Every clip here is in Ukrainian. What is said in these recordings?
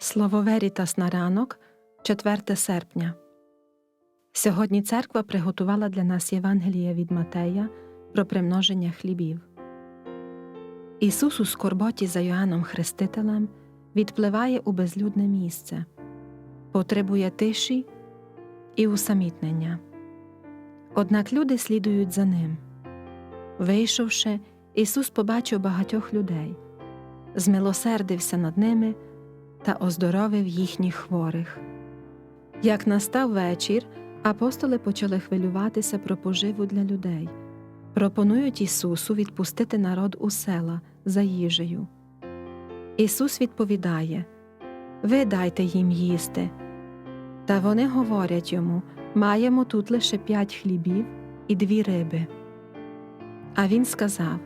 Слово Верітас на ранок, 4 серпня. Сьогодні церква приготувала для нас Євангеліє від Матея про примноження хлібів. Ісус у скорботі за Йоанном Хрестителем відпливає у безлюдне місце, потребує тиші і усамітнення. Однак люди слідують за ним. Вийшовши, Ісус побачив багатьох людей, змилосердився над ними та оздоровив їхніх хворих. Як настав вечір, апостоли почали хвилюватися про поживу для людей, пропонують Ісусу відпустити народ у села за їжею. Ісус відповідає Ви дайте їм їсти. Та вони говорять йому Маємо тут лише п'ять хлібів і дві риби. А він сказав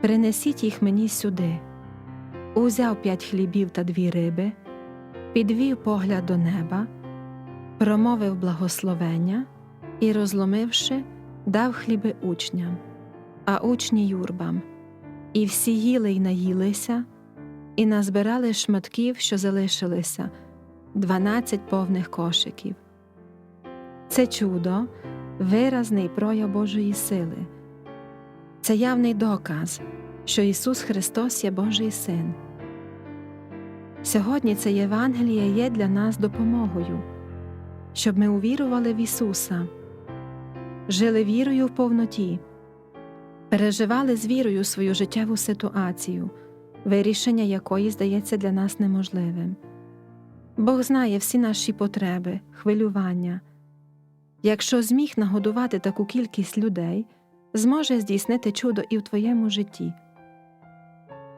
Принесіть їх мені сюди. Узяв п'ять хлібів та дві риби, підвів погляд до неба, промовив благословення і, розломивши, дав хліби учням, а учні юрбам. І всі їли й наїлися, і назбирали шматків, що залишилися, дванадцять повних кошиків. Це чудо виразний прояв Божої сили. Це явний доказ, що Ісус Христос є Божий Син. Сьогодні це Євангеліє є для нас допомогою, щоб ми увірували в Ісуса, жили вірою в повноті, переживали з вірою свою життєву ситуацію, вирішення якої здається для нас неможливим. Бог знає всі наші потреби, хвилювання. Якщо зміг нагодувати таку кількість людей, зможе здійснити чудо і в твоєму житті.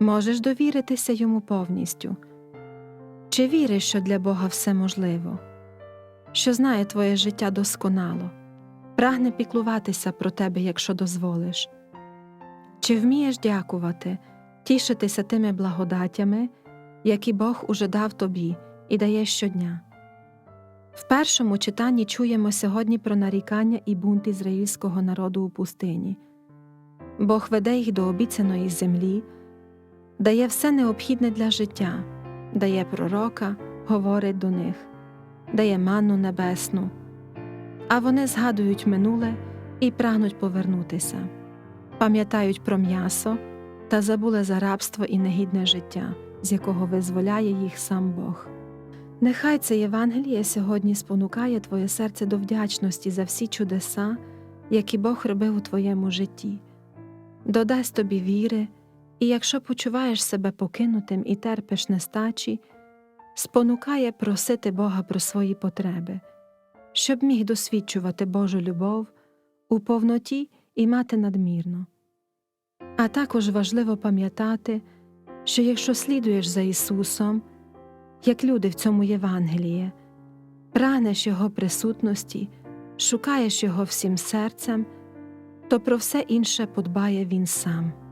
Можеш довіритися йому повністю. Чи віриш, що для Бога все можливо, що знає твоє життя досконало, прагне піклуватися про тебе, якщо дозволиш? Чи вмієш дякувати, тішитися тими благодатями, які Бог уже дав тобі і дає щодня? В першому читанні чуємо сьогодні про нарікання і бунт ізраїльського народу у пустині. Бог веде їх до обіцяної землі, дає все необхідне для життя, дає пророка, говорить до них, дає манну небесну, а вони згадують минуле і прагнуть повернутися, пам'ятають про м'ясо та забули за рабство і негідне життя, з якого визволяє їх сам Бог. Нехай це Євангеліє сьогодні спонукає твоє серце до вдячності за всі чудеса, які Бог робив у твоєму житті, додасть тобі віри, і якщо почуваєш себе покинутим і терпиш нестачі, спонукає просити Бога про свої потреби, щоб міг досвідчувати Божу любов у повноті і мати надмірно. А також важливо пам'ятати, що якщо слідуєш за Ісусом, як люди в цьому Євангелії, прагнеш Його присутності, шукаєш Його всім серцем, то про все інше подбає Він сам.